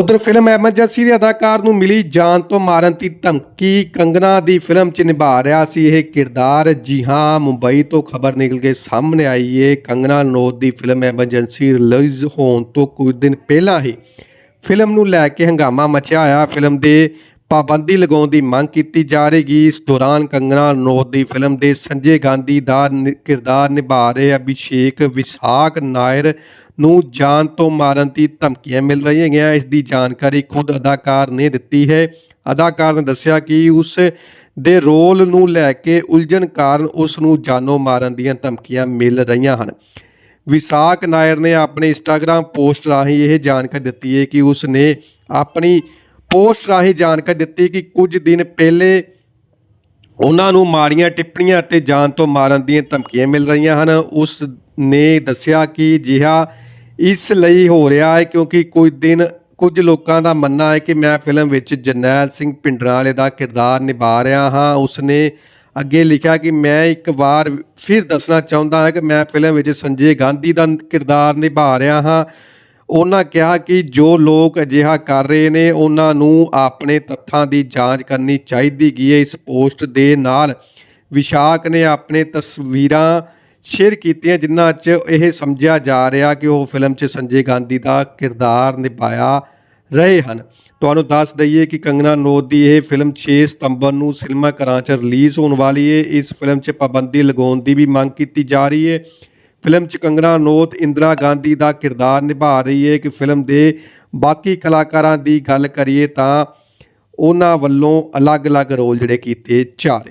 ਉਧਰ film emergency ਦੇ ਅਦਾਕਾਰ ਨੂੰ ਮਿਲੀ ਜਾਨ ਤੋਂ ਮਾਰਨ ਦੀ ਧਮਕੀ। ਕੰਗਨਾ ਦੀ ਫਿਲਮ 'ਚ ਨਿਭਾ ਰਿਹਾ ਸੀ ਇਹ ਕਿਰਦਾਰ। ਜੀ ਹਾਂ, ਮੁੰਬਈ ਤੋਂ ਖਬਰ ਨਿਕਲ ਕੇ ਸਾਹਮਣੇ ਆਈ ਏ। ਕੰਗਨਾ ਰਣੌਤ ਦੀ ਫਿਲਮ ਐਮਰਜੈਂਸੀ ਰਿਲੀਜ਼ ਹੋਣ ਤੋਂ ਕੁਝ ਦਿਨ ਪਹਿਲਾਂ ਹੀ ਫਿਲਮ ਨੂੰ ਲੈ ਕੇ ਹੰਗਾਮਾ ਮਚਿਆ ਹੋਇਆ। ਫਿਲਮ ਦੇ ਪਾਬੰਦੀ ਲਗਾਉਣ ਦੀ ਮੰਗ ਕੀਤੀ ਜਾ ਰਹੀ। ਇਸ ਦੌਰਾਨ ਕੰਗਨਾ ਰਣੌਤ ਦੀ ਫਿਲਮ ਦੇ ਸੰਜੇ ਗਾਂਧੀ ਦਾ ਨ- ਕਿਰਦਾਰ ਨਿਭਾ ਰਹੇ ਅਭਿਸ਼ੇਕ ਵਿਸਾਖ ਨਾਇਰ ਨੂੰ ਜਾਨ ਤੋਂ ਮਾਰਨ ਦੀ ਧਮਕੀਆਂ ਮਿਲ ਰਹੀਆਂ ਹੈਗੀਆਂ। ਇਸ ਦੀ ਜਾਣਕਾਰੀ ਖੁਦ ਅਦਾਕਾਰ ਨੇ ਦਿੱਤੀ ਹੈ। ਅਦਾਕਾਰ ਨੇ ਦੱਸਿਆ ਕਿ ਉਸ ਦੇ ਰੋਲ ਨੂੰ ਲੈ ਕੇ ਉਲਝਣ ਕਾਰਨ ਉਸ ਨੂੰ ਜਾਨੋਂ ਮਾਰਨ ਦੀਆਂ ਧਮਕੀਆਂ ਮਿਲ ਰਹੀਆਂ ਹਨ। ਵਿਸਾਖ ਨਾਇਰ ਨੇ ਆਪਣੇ ਇੰਸਟਾਗ੍ਰam ਪੋਸਟ ਰਾਹੀਂ ਇਹ ਜਾਣਕਾਰੀ ਦਿੱਤੀ ਹੈ ਕਿ ਉਸ ਨੇ ਆਪਣੀ ਪੋਸਟ ਰਾਹੀਂ ਜਾਣਕਾਰੀ ਦਿੱਤੀ ਕਿ ਕੁਝ ਦਿਨ ਪਹਿਲੇ ਉਹਨਾਂ ਨੂੰ ਮਾੜੀਆਂ ਟਿੱਪਣੀਆਂ ਅਤੇ ਜਾਨ ਤੋਂ ਮਾਰਨ ਦੀਆਂ ਧਮਕੀਆਂ ਮਿਲ ਰਹੀਆਂ ਹਨ। ਉਸ ਨੇ ਦੱਸਿਆ ਕਿ ਜਿਹਾ ਇਸ ਲਈ ਹੋ ਰਿਹਾ ਹੈ ਕਿਉਂਕਿ ਕੁਝ ਦਿਨ ਕੁਝ ਲੋਕਾਂ ਦਾ ਮੰਨਣਾ ਹੈ ਕਿ ਮੈਂ ਫਿਲਮ ਵਿੱਚ ਜਰਨੈਲ ਸਿੰਘ ਭਿੰਡਰਾਂ ਦਾ ਕਿਰਦਾਰ ਨਿਭਾ ਰਿਹਾ ਹਾਂ। ਉਸਨੇ ਅੱਗੇ ਲਿਖਿਆ ਕਿ ਮੈਂ ਇੱਕ ਵਾਰ ਫਿਰ ਦੱਸਣਾ ਚਾਹੁੰਦਾ ਹਾਂ ਕਿ ਮੈਂ ਫਿਲਮ ਵਿੱਚ ਸੰਜੇ ਗਾਂਧੀ ਦਾ ਕਿਰਦਾਰ ਨਿਭਾ ਰਿਹਾ ਹਾਂ। ਉਹਨਾਂ ਕਿਹਾ ਕਿ ਜੋ ਲੋਕ ਅਜਿਹਾ ਕਰ ਰਹੇ ਨੇ, ਉਹਨਾਂ ਨੂੰ ਆਪਣੇ ਤੱਥਾਂ ਦੀ ਜਾਂਚ ਕਰਨੀ ਚਾਹੀਦੀ ਗਈ ਇਸ ਪੋਸਟ ਦੇ ਨਾਲ ਵਿਸ਼ਾਖ ਨੇ ਆਪਣੇ ਤਸਵੀਰਾਂ ਸ਼ੇਅਰ ਕੀਤੀਆਂ ਜਿਨ੍ਹਾਂ 'ਚ ਇਹ ਸਮਝਿਆ ਜਾ ਰਿਹਾ ਕਿ ਉਹ ਫਿਲਮ 'ਚ ਸੰਜੇ ਗਾਂਧੀ ਦਾ ਕਿਰਦਾਰ ਨਿਭਾਇਆ ਰਹੇ ਹਨ। ਤੁਹਾਨੂੰ ਦੱਸ ਦਈਏ ਕਿ ਕੰਗਨਾ ਰਣੌਤ ਦੀ ਇਹ ਫਿਲਮ 6 ਸਤੰਬਰ ਨੂੰ ਸਿਨੇਮਾ ਘਰਾਂ 'ਚ ਰਿਲੀਜ਼ ਹੋਣ ਵਾਲੀ ਹੈ ਇਸ ਫਿਲਮ 'ਚ ਪਾਬੰਦੀ ਲਗਾਉਣ ਦੀ ਵੀ ਮੰਗ ਕੀਤੀ ਜਾ ਰਹੀ ਹੈ ਫਿਲਮ 'ਚ ਕੰਗਨਾ ਰਣੌਤ ਇੰਦਰਾ ਗਾਂਧੀ ਦਾ ਕਿਰਦਾਰ ਨਿਭਾ ਰਹੀ ਹੈ ਕਿ ਫਿਲਮ ਦੇ ਬਾਕੀ ਕਲਾਕਾਰਾਂ ਦੀ ਗੱਲ ਕਰੀਏ ਤਾਂ ਉਹਨਾਂ ਵੱਲੋਂ ਅਲੱਗ-ਅਲੱਗ ਰੋਲ ਜਿਹੜੇ ਕੀਤੇ ਜਾ ਰਹੇ